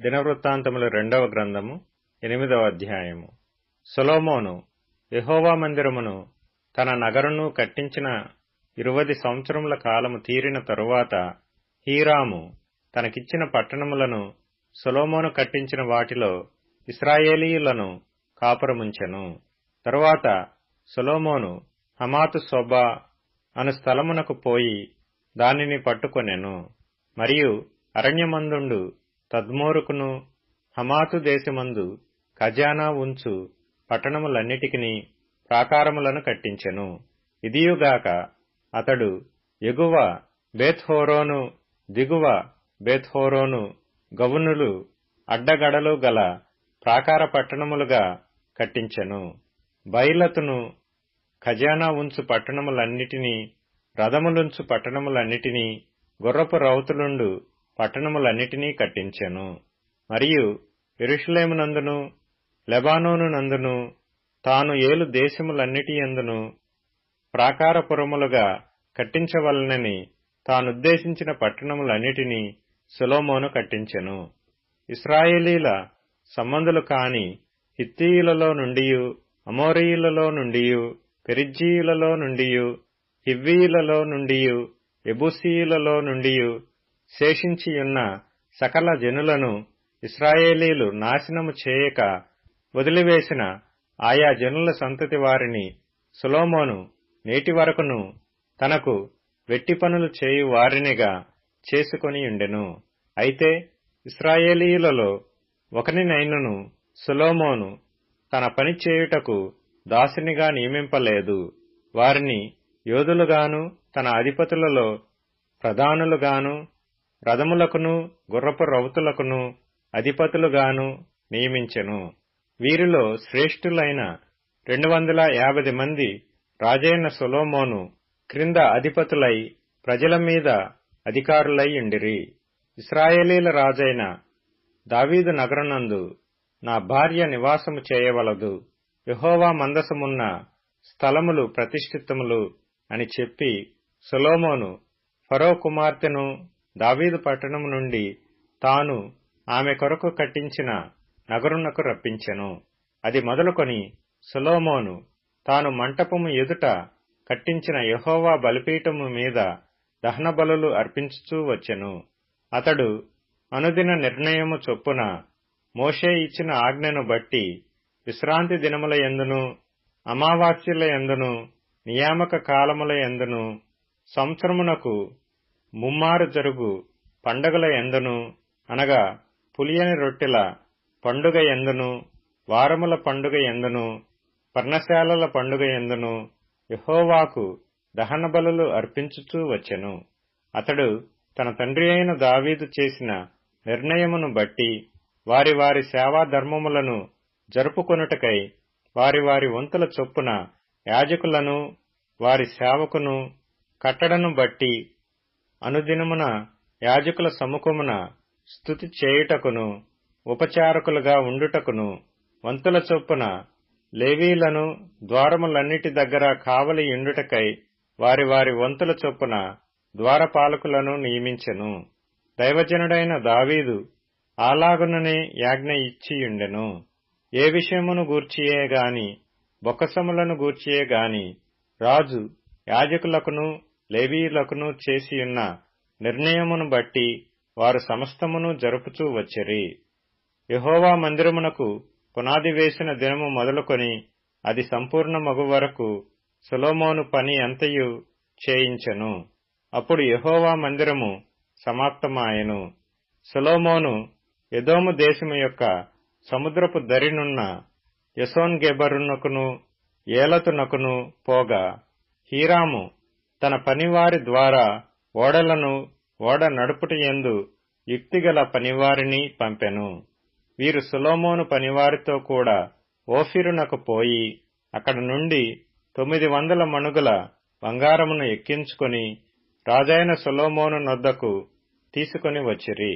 దినవృత్తాంతములు రెండవ గ్రంథము ఎనిమిదవ అధ్యాయము. సొలొమోను యహోవా మందిరమును తన నగరును కట్టించిన ఇరువది సంవత్సరముల కాలము తీరిన తరువాత హీరాము తనకిచ్చిన పట్టణములను సొలొమోను కట్టించిన వాటిలో ఇస్రాయేలీయులను కాపురముంచెను. తరువాత సొలొమోను హమాతు సొబా అను స్థలమునకు పోయి దానిని పట్టుకొనెను. మరియు అరణ్యమందుండు తద్మోరుకును హమాతు దేశమందు ఖజానా ఉంచు పట్టణములన్నిటికిని ప్రాకారములను కట్టించెను. ఇదియుగాక అతడు ఎగువ బేత్హోరోను దిగువ బేత్హోరోను గవునులు అడ్డగడలు గల ప్రాకార పట్టణములుగా కట్టించెను. బైలతును ఖజానా ఉంచు పట్టణములన్నిటినీ రథములుంచు పట్టణములన్నిటినీ గుర్రపు రౌతులుండు పట్టణములన్నిటినీ కట్టించెను. మరియు ఎరుషులేమునందును లెబానోనునందును తాను ఏలు దేశములన్నిటి యందును ప్రాకారపురములుగా కట్టించవలనని తానుద్దేశించిన పట్టణములన్నిటినీ సులోమోను కట్టించెను. ఇస్రాయేలీల సంబంధులు కాని హిత్తీయులలో నుండియు అమోరీయులలో నుండియు పెరిజ్జీయులలో నుండియు హివ్వీయులలో నుండియు ఎబుసీయులలో నుండియు శేషించియున్న సకల జనులను ఇస్రాయేలీలు నాశనము చేయక వదిలివేసిన ఆయా జనుల సంతతి వారిని సులోమోను నేటి వరకును తనకు వెట్టి పనులు చేయు వారినిగా చేసుకొనియుండెను అయితే ఇస్రాయేలీయులలో ఒకనినైనను సులోమోను తన పని చేయుటకు దాసునిగా నియమింపలేదు. వారిని యోధులుగాను తన అధిపతులలో ప్రధానులుగాను రథములకును గుర్రపు రౌతులకును అధిపతులుగాను నియమించెను. వీరిలో శ్రేష్ఠులైన రెండు వందల యాభై మంది రాజైన సొలోమోను క్రింద అధిపతులై ప్రజల మీద అధికారులై ఉండిరి ఇస్రాయేలీల రాజైన దావీదు నగరనందు నా భార్య నివాసము చేయవలదు. యహోవా మందసమున్న స్థలములు ప్రతిష్ఠితములు అని చెప్పి సొలోమోను ఫరో కుమార్తెను దావీదు పట్టణము నుండి తాను ఆమె కొరకు కట్టించిన నగరునకు రప్పించెను. అది మొదలుకొని సొలోమోను తాను మంటపము ఎదుట కట్టించిన యహోవా బలిపీఠము మీద దహన బలులు అర్పించుచూ వచ్చెను. అతడు అనుదిన నిర్ణయము చొప్పున మోషే ఇచ్చిన ఆజ్ఞను బట్టి విశ్రాంతి దినముల ఎందును అమావాస్యుల ఎందును నియామక కాలముల ఎందును సంవత్సరమునకు ముమ్మారు జరుగు పండగల ఎందును అనగా పులియని రొట్టెల పండుగ ఎందును వారముల పండుగ ఎందును పర్ణశాలల పండుగ ఎందును యహోవాకు దహన బలులు అర్పించుచూ వచ్చెను. అతడు తన తండ్రి అయిన దావీదు చేసిన నిర్ణయమును బట్టి వారి వారి సేవా ధర్మములను జరుపుకొనుటకై వారి వారి వంతుల చొప్పున యాజకులను వారి సేవకును కట్టడను బట్టి అనుదినమున యాజకుల సముఖమున స్థుతి చేయుటకును ఉపచారకులుగా ఉండుటకును వంతుల చొప్పున లేవీలను ద్వారములన్నిటి దగ్గర కావలి ఇండుటకై వారి వారి వంతుల చొప్పున ద్వారపాలకులను నియమించెను. దైవజనుడైన దావీదు అలాగుననే యాజ్ఞ ఇచ్చియుండెను. ఏ విషయమును గూర్చియే గాని బొక్కసములను గూర్చియే గాని రాజు యాజకులకును లేవీయులకును చేసియున్న నిర్ణయమును బట్టి వారు సమస్తమును జరుపుచూ వచ్చిరి. యహోవా మందిరమునకు పునాది వేసిన దినము మొదలుకొని అది సంపూర్ణ మగు వరకు సులోమోను పని అంతయు చేయించెను. అప్పుడు యహోవా మందిరము సమాప్తమాయెను. సులోమోను ఎదోము దేశము యొక్క సముద్రపు దరినున్న యసోన్ గెబరునకును ఏలతునకును పోగా హీరాము తన పనివారి ద్వారా ఓడలను ఓడ నడుపుటయందు యుక్తిగల పనివారిని పంపెను. వీరు సులోమోను పనివారితో కూడా ఓఫిరునకు పోయి అక్కడ నుండి తొమ్మిది వందల మణుగుల బంగారమును ఎక్కించుకొని రాజైన సొలోమోను నొద్దకు తీసుకొని వచ్చిరి.